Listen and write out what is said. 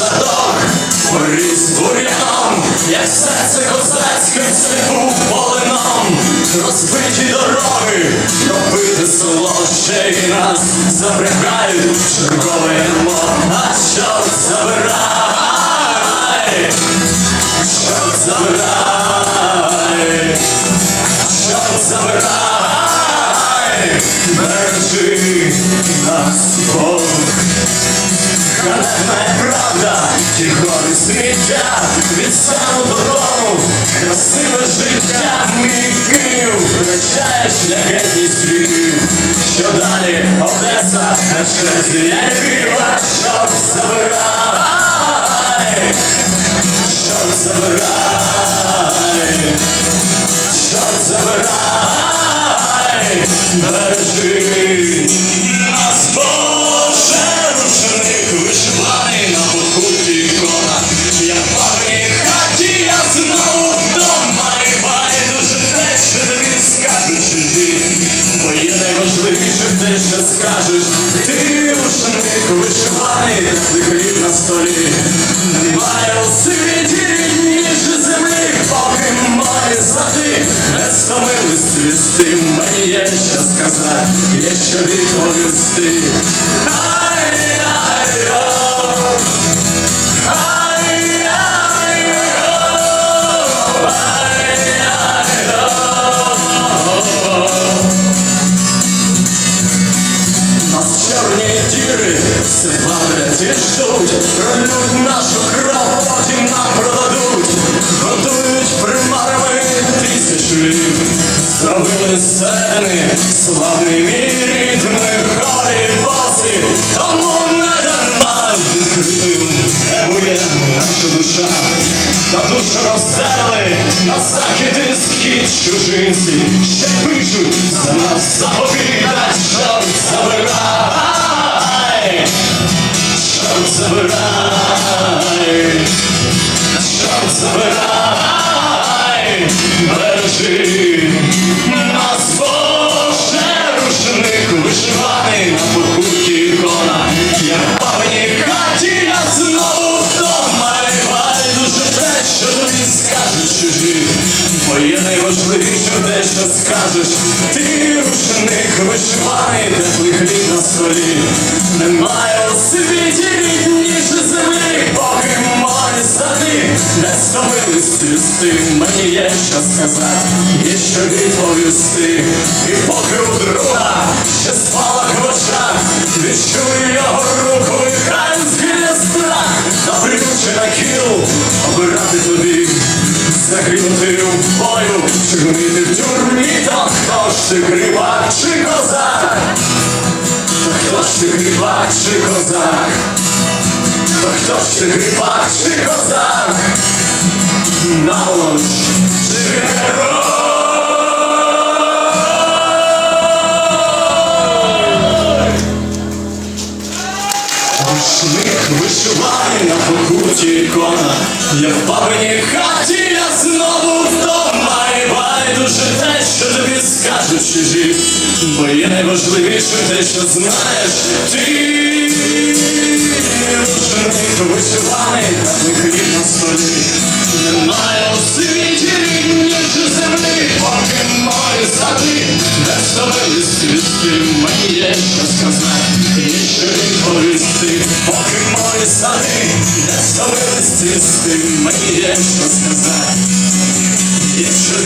садок, поріз бур'яном, як серце козацьке цвіту типу полином, розбиті дороги, пробити село ще й нас. Забрехають чергове А чорт забирай, чорт забирай, чорт забирай. Сміття, від саму додому, красиве життя, мій Київ, втрачає шляхетність віків, що далі? Одеса, а через Львів, а чорт забирай, чорт забирай, чорт забирай, бережи вишиваний, ти хліб на столі. Немає у світі рідніше землі, поки мої сади не стомились цвісти. Мені є що сказати, є що відповісти. Ай-яй-о, ай-яй-о, Нас чорні діри все ждуть, пролють нашу кров, потім нам продадуть, готують примарами тисяч літ, зробили сцени, славний мій рідний хорі тому не дарма відкритим. Емує наша душа, та душу роздали на захід і схід чужинці, ще пишуть за нас заповідать, найважливіше те, що скажеш, ти рушник вишиваний, теплий хліб на столі, немає у світі рідніше землі, поки мої сади. Не стомились цвісти, мені є що сказати, є що відповісти, і поки у друга ще спалах в очах, відчую його руку і хай згине страх, та прийдучи на кіл, обирати тобі, загрібати в бою, чи гнити в тюрмі, то хто ж ти грибак чи козак? Та хто ж ти грибак чи козак? Та хто ж ти грибак чи козак? Наголос чи герой? Вишиваний на покуті ікона, я в бабиній хаті, я знову вдома, і байдуже те, що тобі скажуть чужі, є найважливіше те, що знаєш. Ти. Вишиваний, та хліб на столі, немає у світі рідніше землі, поки мої сади не стомились цвісти, мені є що сказати, є що відповісти, поки мої сади не стомились цвісти, мені є що сказати, є що